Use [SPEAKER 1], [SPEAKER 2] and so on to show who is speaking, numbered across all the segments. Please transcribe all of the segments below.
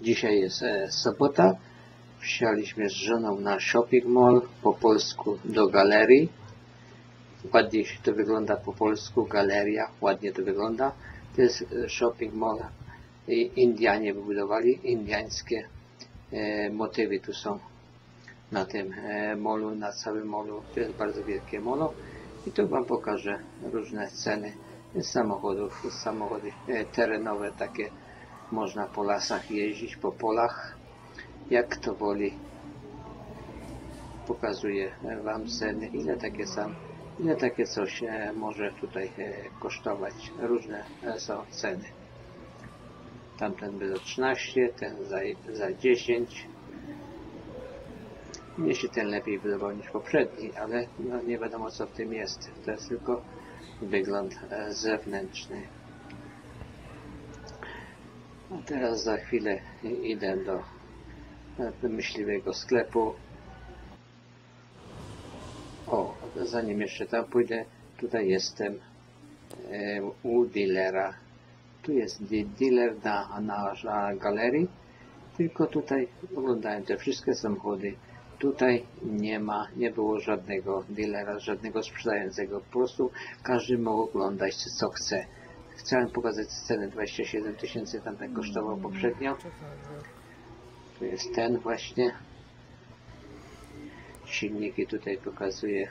[SPEAKER 1] Dzisiaj jest e, sobota. Wsialiśmy z żoną na shopping mall, po polsku do galerii. Ładnie się to wygląda po polsku, galeria, ładnie to wygląda. To jest e, shopping mall. I Indianie wybudowali, indiańskie e, motywy tu są na tym molu, na całym molu. To jest bardzo wielkie molo. I tu Wam pokażę różne ceny samochodów, samochody terenowe, takie można po lasach jeździć, po polach, jak to woli. Pokazuję Wam ceny, ile takie sam, ile takie coś e, może tutaj e, kosztować. Różne e, są ceny. Tamten by za 13, ten za, za 10. Mnie się ten lepiej wydawał niż poprzedni, ale no, nie wiadomo co w tym jest. To jest tylko wygląd zewnętrzny. A teraz za chwilę idę do e, myśliwego sklepu. O, zanim jeszcze tam pójdę, tutaj jestem e, u dealera. Tu jest de- dealer na, na, na galerii, tylko tutaj oglądałem te wszystkie samochody. Tutaj nie ma, nie było żadnego dealera, żadnego sprzedającego. Po prostu każdy mógł oglądać co chce. Chciałem pokazać cenę 27 tysięcy, tam tak kosztował poprzednio. Tu jest ten właśnie. Silniki tutaj pokazuję.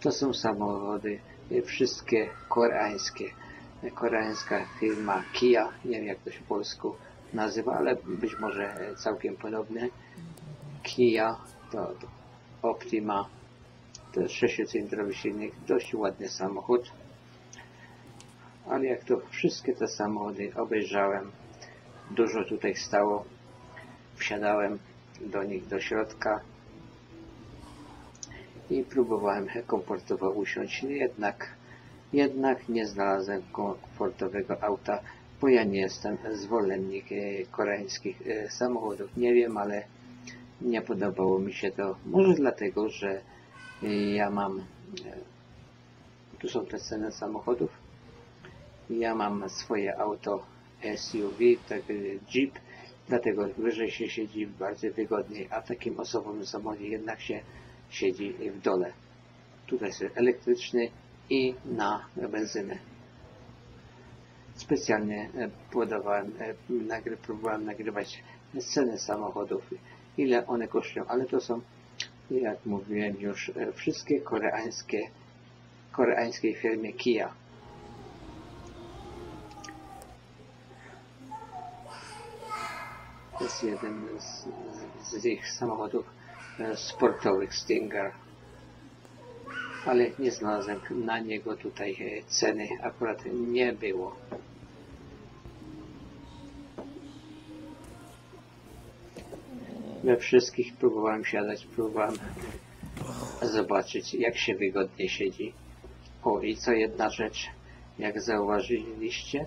[SPEAKER 1] To są samochody, e, wszystkie koreańskie. Koreańska firma Kia, nie wiem jak to się po polsku nazywa, ale być może e, całkiem podobne. Kia, to, to Optima, to jest sześciocylindrowy silnik, dość ładny samochód. Ale jak to wszystkie te samochody obejrzałem, dużo tutaj stało, wsiadałem do nich do środka i próbowałem komfortowo usiąść, jednak, jednak nie znalazłem komfortowego auta, bo ja nie jestem zwolennik e, koreańskich e, samochodów. Nie wiem, ale nie podobało mi się to. Może dlatego, że y, ja mam. e, Tu są te ceny samochodów. Ja mam swoje auto SUV, tak Jeep, dlatego wyżej się siedzi bardziej wygodniej, a w takim osobowym samochodzie jednak się siedzi w dole. Tutaj jest elektryczny i na benzynę. Specjalnie e, podawałem, e, nagry, próbowałem nagrywać ceny samochodów ile one kosztują, ale to są, jak mówiłem już, e, wszystkie koreańskie, koreańskiej firmy Kia. To jest jeden z, z ich samochodów e, sportowych Stinger. Ale nie znalazłem na niego tutaj e, ceny, akurat nie było. We wszystkich próbowałem siadać, próbowałem zobaczyć, jak się wygodnie siedzi. O, i co jedna rzecz, jak zauważyliście,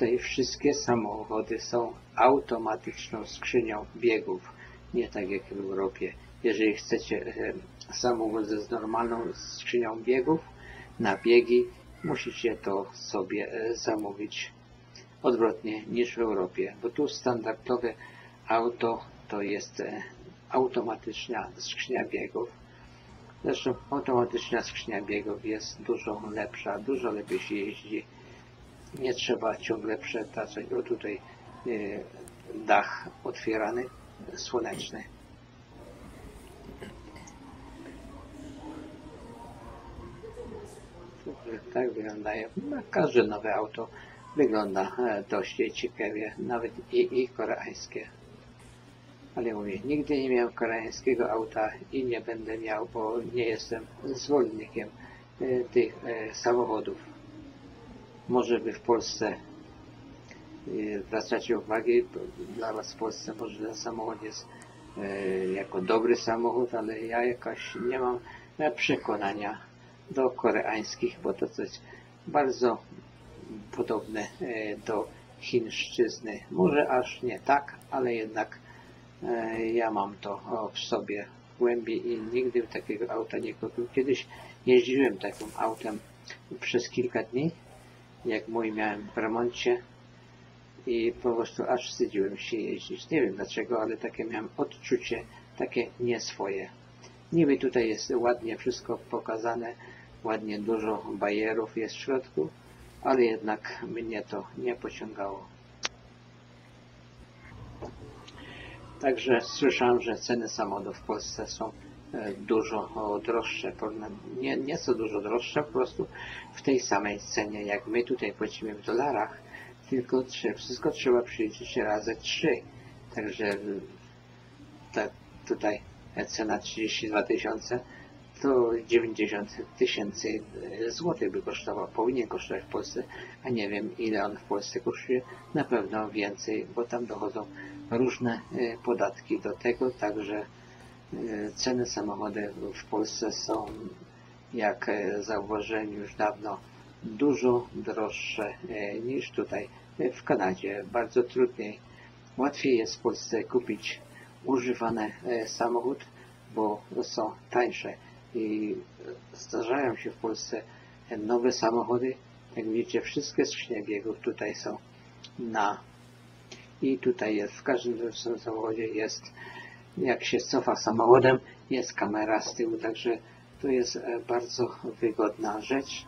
[SPEAKER 1] tutaj wszystkie samochody są automatyczną skrzynią biegów, nie tak jak w Europie. Jeżeli chcecie e, samochód z normalną skrzynią biegów na biegi, musicie to sobie e, zamówić odwrotnie niż w Europie, bo tu standardowe auto to jest e, automatyczna skrzynia biegów. Zresztą automatyczna skrzynia biegów jest dużo lepsza, dużo lepiej się jeździ. Nie trzeba ciągle przetaczać. O tutaj e, dach otwierany, słoneczny. Tak wyglądają. No, każde nowe auto wygląda e, dość ciekawie, nawet i, i koreańskie. Ale mówię, nigdy nie miałem koreańskiego auta i nie będę miał, bo nie jestem zwolennikiem e, tych e, samochodów. Może by w Polsce e, zwracacie uwagę, dla Was w Polsce może ten samochód jest e, jako dobry samochód, ale ja jakoś nie mam e, przekonania do koreańskich, bo to coś bardzo podobne e, do chińszczyzny. Może aż nie tak, ale jednak e, ja mam to w sobie głębiej i nigdy takiego auta nie kupił. Kiedyś jeździłem takim autem przez kilka dni, jak mój miałem w remoncie i po prostu aż wstydziłem się jeździć. Nie wiem dlaczego, ale takie miałem odczucie, takie nieswoje. Niby tutaj jest ładnie wszystko pokazane, ładnie dużo bajerów jest w środku, ale jednak mnie to nie pociągało. Także słyszałem, że ceny samochodów w Polsce są dużo droższe, nie, nieco dużo droższe, po prostu w tej samej cenie, jak my tutaj płacimy w dolarach, tylko wszystko trzeba przyliczyć razy trzy. Także ta, tutaj cena 32 tysiące to 90 tysięcy złotych by kosztował, powinien kosztować w Polsce, a nie wiem ile on w Polsce kosztuje, na pewno więcej, bo tam dochodzą różne e, podatki do tego, także e, ceny samochodów w Polsce są, jak e, zauważyłem już dawno, dużo droższe niż tutaj w Kanadzie. Bardzo trudniej, łatwiej jest w Polsce kupić używany samochód, bo są tańsze i zdarzają się w Polsce nowe samochody. Jak widzicie, wszystkie skrzynie biegów tutaj są na i tutaj jest, w każdym samochodzie jest, jak się cofa samochodem, jest kamera z tyłu, także to jest e, bardzo wygodna rzecz.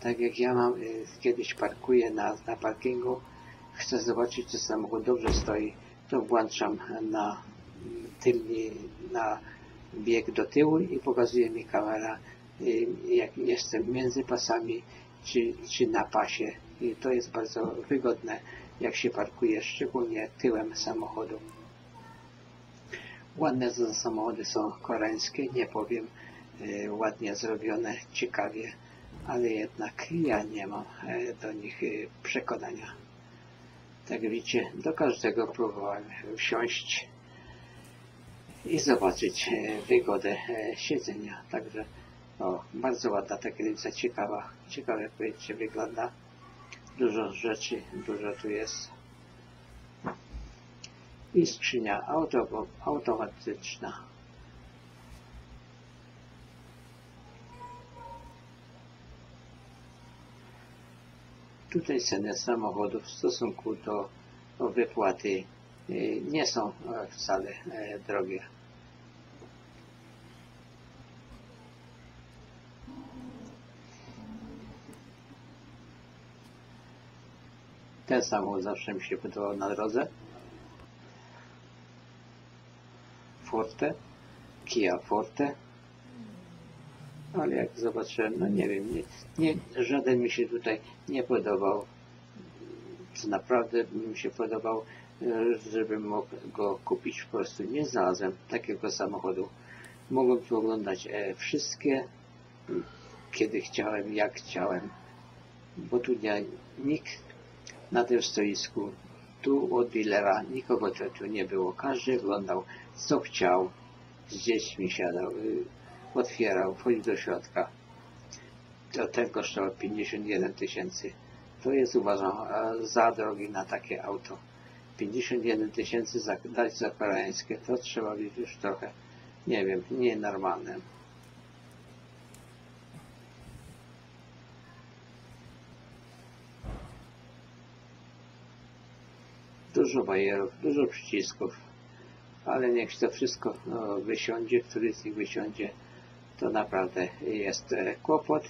[SPEAKER 1] Tak jak ja mam, e, kiedyś parkuję na, na parkingu, chcę zobaczyć, czy samochód dobrze stoi, to włączam na tylni, na bieg do tyłu i pokazuje mi kamera, e, jak jestem między pasami, czy, czy na pasie. I to jest bardzo wygodne jak się parkuje, szczególnie tyłem samochodu. Ładne samochody są koreańskie, nie powiem, e, ładnie zrobione, ciekawie, ale jednak ja nie mam e, do nich e, przekonania. Tak widzicie, do każdego próbowałem wsiąść i zobaczyć wygodę siedzenia. Także o, bardzo ładna ta kierownica, ciekawa, ciekawe jak wygląda dużo rzeczy, dużo tu jest. I skrzynia auto, automatyczna. Tutaj ceny samochodów w stosunku do, do wypłaty y, nie są e, wcale e, drogie. Ten samochód zawsze mi się podobał na drodze. Forte, Kia Forte. Ale jak zobaczyłem, no nie wiem, nie, nie, żaden mi się tutaj nie podobał. Co naprawdę mi się podobał, żebym mógł go kupić. Po prostu nie znalazłem takiego samochodu. Mogłem tu oglądać e, wszystkie, kiedy chciałem, jak chciałem. Bo tu nie, nikt na tym stoisku. Tu od dealera nikogo tu nie było. Każdy oglądał co chciał. Z dziećmi siadał, y, otwierał, wchodził do środka. To ten kosztował 51 tysięcy. To jest uważam za drogi na takie auto. 51 tysięcy dać za koreańskie, to trzeba być już trochę, nie wiem, nienormalne. Dużo bajerów, dużo przycisków, ale niech to wszystko no, wysiądzie, który z nich wysiądzie, to naprawdę jest e, kłopot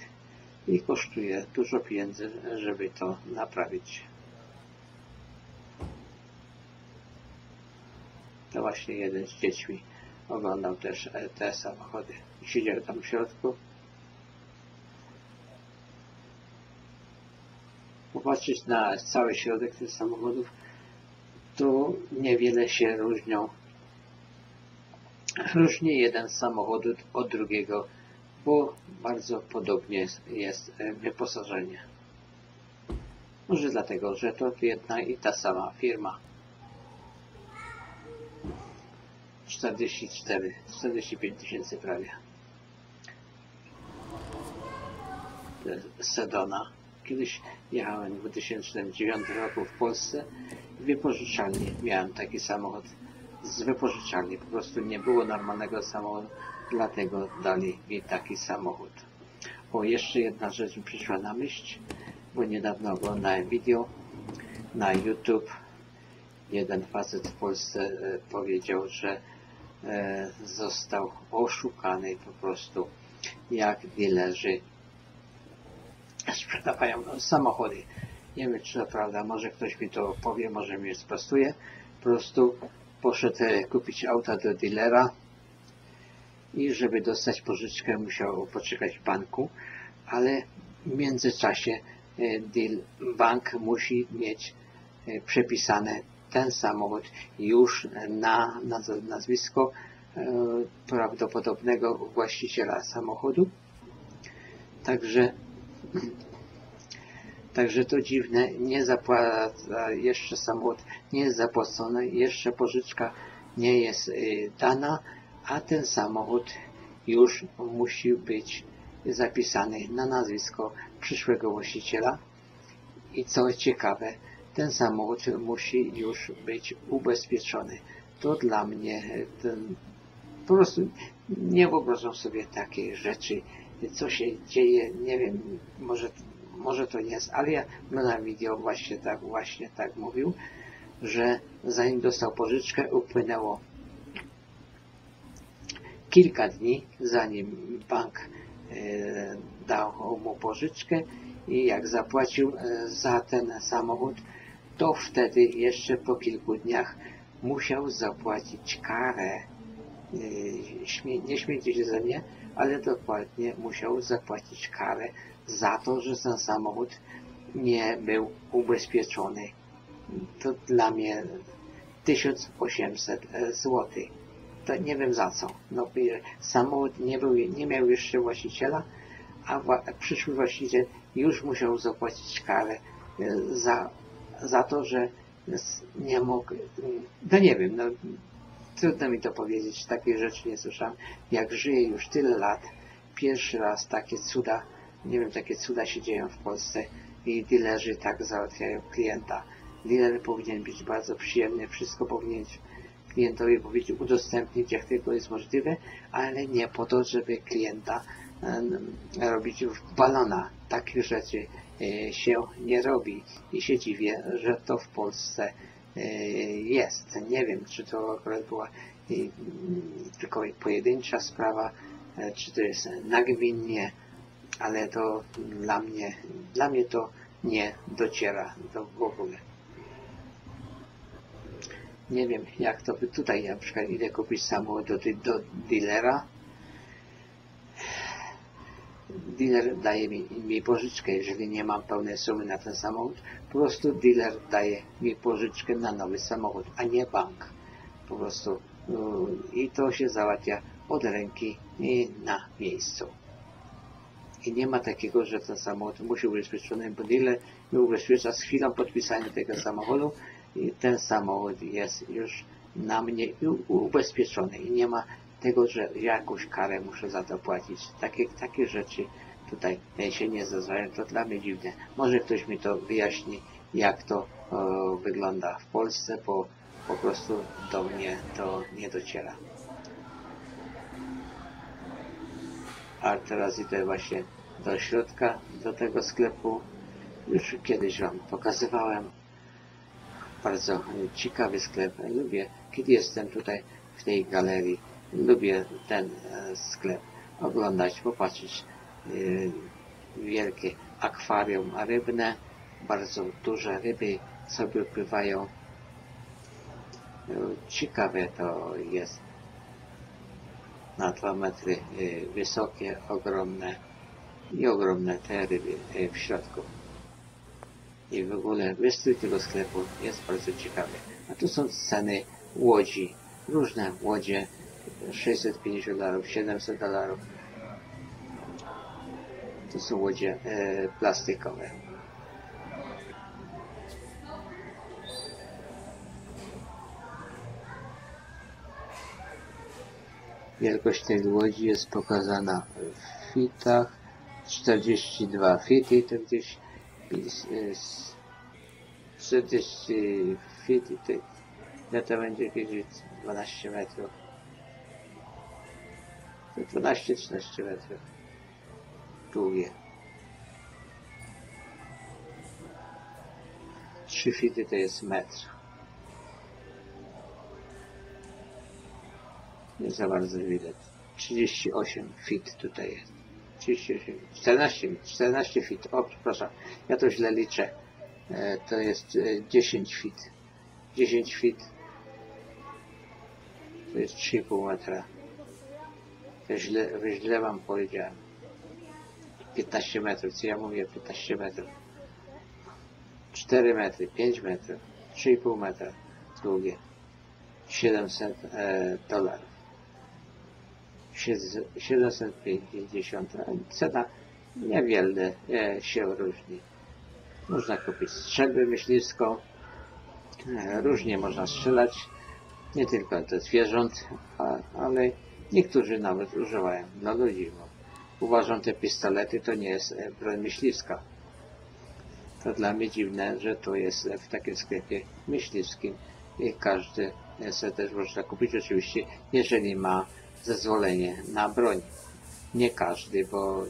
[SPEAKER 1] i kosztuje dużo pieniędzy, żeby to naprawić. To właśnie jeden z dziećmi oglądał też e, te samochody. Siedział tam w środku. Popatrzeć na cały środek tych samochodów, tu niewiele się różnią. Różni jeden samochód od drugiego, bo bardzo podobnie jest wyposażenie. Może dlatego, że to jedna i ta sama firma. 44, 45 tysięcy prawie. Sedona. Kiedyś jechałem w 2009 roku w Polsce wypożyczalni miałem taki samochód z wypożyczalni. Po prostu nie było normalnego samochodu, dlatego dali mi taki samochód. O, jeszcze jedna rzecz mi przyszła na myśl, bo niedawno oglądałem video na YouTube jeden facet w Polsce e, powiedział, że e, został oszukany po prostu, jak dealerzy sprzedawają samochody. Nie wiem, czy to prawda, może ktoś mi to powie, może mnie sprostuje. Po prostu poszedł e, kupić auta do dealera i żeby dostać pożyczkę musiał poczekać w banku, ale w międzyczasie e, deal, bank musi mieć e, przepisane ten samochód już na, na nazwisko prawdopodobnego właściciela samochodu. Także Także to dziwne, nie zapłaca jeszcze samochód, nie jest zapłacony, jeszcze pożyczka nie jest y, dana, a ten samochód już musi być zapisany na nazwisko przyszłego właściciela. I co ciekawe, ten samochód musi już być ubezpieczony. To dla mnie ten, po prostu nie wyobrażam sobie takiej rzeczy, co się dzieje, nie wiem, może może to jest, ale ja na wideo właśnie tak, właśnie tak mówił, że zanim dostał pożyczkę, upłynęło kilka dni, zanim bank e, dał mu pożyczkę i jak zapłacił e, za ten samochód, to wtedy jeszcze po kilku dniach musiał zapłacić karę. E, nie śmiejcie się ze mnie, ale dokładnie musiał zapłacić karę za to, że ten samochód nie był ubezpieczony. To dla mnie 1800 zł. To nie wiem za co. No, samochód nie, był, nie miał jeszcze właściciela, a przyszły właściciel już musiał zapłacić karę e, za, za to, że nie mógł, no nie wiem, no trudno mi to powiedzieć, takiej rzeczy nie słyszałem. Jak żyję już tyle lat, pierwszy raz takie cuda nie wiem, takie cuda się dzieją w Polsce i dealerzy tak załatwiają klienta. Dealer powinien być bardzo przyjemny, wszystko powinien klientowi powiedzieć, udostępnić jak tylko jest możliwe, ale nie po to, żeby klienta robić w balona. Takich rzeczy e, się nie robi i się dziwię, że to w Polsce jest. Nie wiem, czy to akurat była tylko pojedyncza sprawa, e, czy to jest nagminnie, ale to dla mnie, dla mnie to nie dociera do w ogóle. Nie wiem, jak to by tutaj, na przykład idę kupić samochód do, do dealera. Dealer daje mi, mi pożyczkę, jeżeli nie mam pełnej sumy na ten samochód. Po prostu dealer daje mi pożyczkę na nowy samochód, a nie bank. Po prostu i to się załatwia od ręki i na miejscu. I nie ma takiego, że ten samochód musi być ubezpieczony, bo dealer ubezpiecza z chwilą podpisania tego samochodu i ten samochód jest już na mnie ubezpieczony i nie ma tego, że jakąś karę muszę za to płacić. Takie, takie rzeczy tutaj się nie zdarzają. To dla mnie dziwne. Może ktoś mi to wyjaśni, jak to o, wygląda w Polsce, bo po prostu do mnie to nie dociera. A teraz idę właśnie do środka, do tego sklepu. Już kiedyś Wam pokazywałem. Bardzo ciekawy sklep. Lubię, kiedy jestem tutaj w tej galerii, lubię ten e, sklep oglądać, popatrzeć. E, wielkie akwarium rybne, bardzo duże ryby sobie pływają. E, ciekawe to jest na dwa metry wysokie, ogromne i ogromne te ryby w środku. I w ogóle wystrój tego sklepu jest bardzo ciekawy. A tu są ceny łodzi. Różne łodzie. 650 dolarów, 700 dolarów. To są łodzie e, plastikowe. Wielkość tej łodzi jest pokazana w fitach 42 fity to gdzieś 40 fity to, to będzie gdzieś 12 metrów. 12-13 metrów długie. Trzy fity to jest metr. Nie za bardzo widać. 38 fit tutaj jest. 38, 14, 14 fit. O, przepraszam, ja to źle liczę. E, to jest e, 10 fit. 10 fit to jest 3,5 metra. Źle, źle wam powiedziałem. 15 metrów, co ja mówię? 15 metrów. 4 metry, 5 metrów, 3,5 metra długie. 700 e, dolarów. 750. Cena niewiele e, się różni. Można kupić strzelbę myśliwską. E, różnie można strzelać. Nie tylko do zwierząt, a, ale niektórzy nawet używają. Bo uważam, te pistolety to nie jest e, broń myśliwska. To dla mnie dziwne, że to jest w takim sklepie myśliwskim i każdy sobie też można kupić oczywiście, jeżeli ma zezwolenie na broń. Nie każdy, bo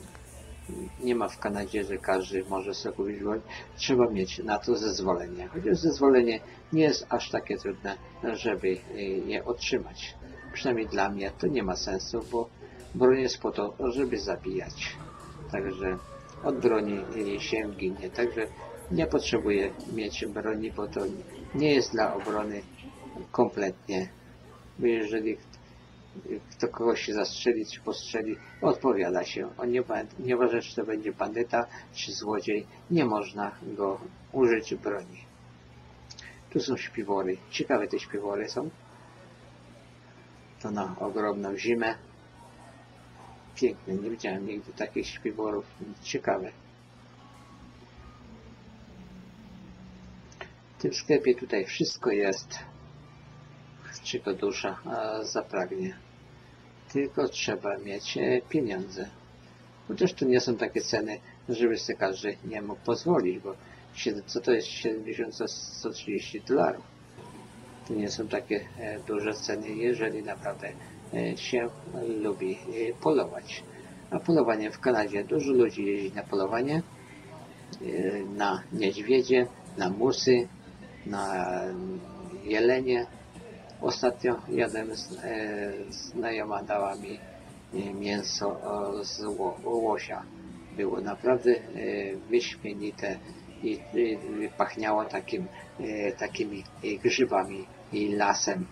[SPEAKER 1] nie ma w Kanadzie, że każdy może sobie kupić broń. Trzeba mieć na to zezwolenie. Chociaż zezwolenie nie jest aż takie trudne, żeby je otrzymać. Przynajmniej dla mnie to nie ma sensu, bo broń jest po to, żeby zabijać. Także od broni się ginie. Także nie potrzebuję mieć broni, bo to nie jest dla obrony kompletnie. Bo jeżeli kto kogoś się zastrzeli czy postrzeli, odpowiada się. On nie, nieważne, czy to będzie bandyta czy złodziej, nie można go użyć broni. Tu są śpiwory. Ciekawe te śpiwory są. To na ogromną zimę. Piękne. Nie widziałem nigdy takich śpiworów. Ciekawe. W tym sklepie tutaj wszystko jest czego dusza zapragnie. Tylko trzeba mieć e, pieniądze. Chociaż to nie są takie ceny, żeby sobie każdy nie mógł pozwolić, bo co to jest 70-130 dolarów? To nie są takie e, duże ceny, jeżeli naprawdę e, się lubi polować. A polowanie w Kanadzie, dużo ludzi jeździ na polowanie, na niedźwiedzie, na musy, na jelenie, Ostatnio jeden e, znajoma dała mi e, mięso z łosia. Było naprawdę e, wyśmienite i pachniało takim, takimi grzybami i lasem.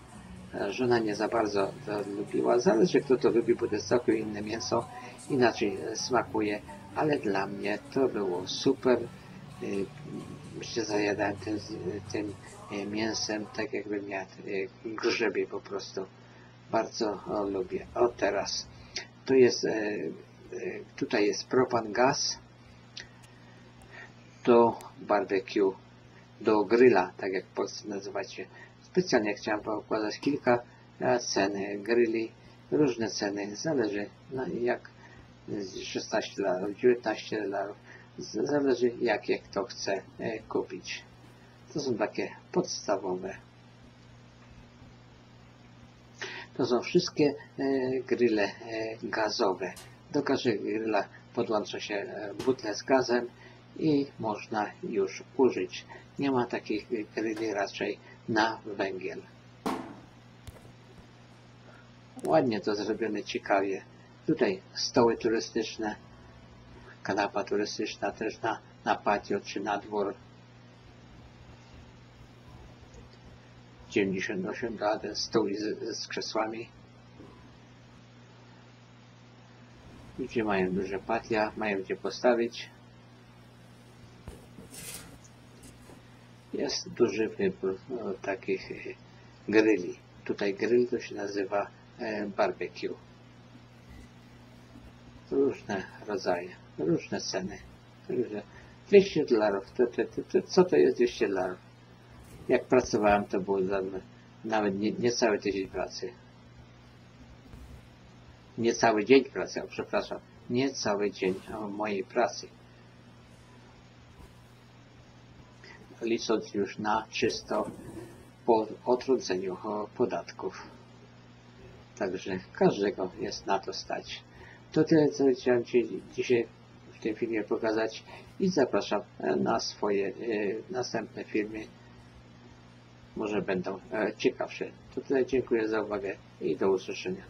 [SPEAKER 1] Żona nie za bardzo to lubiła. Zależy kto to lubi, bo to jest całkiem inne mięso. Inaczej smakuje, ale dla mnie to było super. Się zajadałem tym, tym E, mięsem, tak jakbym jadł e, grzebie po prostu. Bardzo lubię. O teraz, tu jest, e, tutaj jest propan gaz do barbecue, do grilla, tak jak w Polsce nazywacie. Specjalnie chciałem poukładać kilka ceny grilli, różne ceny, zależy no, jak 16 dolarów, 19 dolarów, zależy jakie kto chce kupić. To są takie podstawowe. To są wszystkie e, grille e, gazowe. Do każdego grilla podłącza się e, butle z gazem i można już użyć. Nie ma takich grilli raczej na węgiel. Ładnie to zrobione, ciekawie. Tutaj stoły turystyczne, kanapa turystyczna też na, na patio czy na dwór 98 lat, stół z, z krzesłami. Ludzie mają duże patia, mają gdzie postawić. Jest duży wybór no, takich e, grilli. Tutaj grill to się nazywa e, barbecue. Różne rodzaje, różne ceny. Różne. 200 dolarów. To, to, to, to, co to jest 200 dolarów? Jak pracowałem, to było za nawet nie, nie cały tydzień pracy. Nie cały dzień pracy, o, przepraszam. Nie cały dzień mojej pracy. Licząc już na czysto po odrodzeniu podatków. Także każdego jest na to stać. To tyle, co chciałem Ci dzisiaj w tym filmie pokazać i zapraszam na swoje e, następne filmy może będą e, ciekawsze. To tyle, dziękuję za uwagę i do usłyszenia.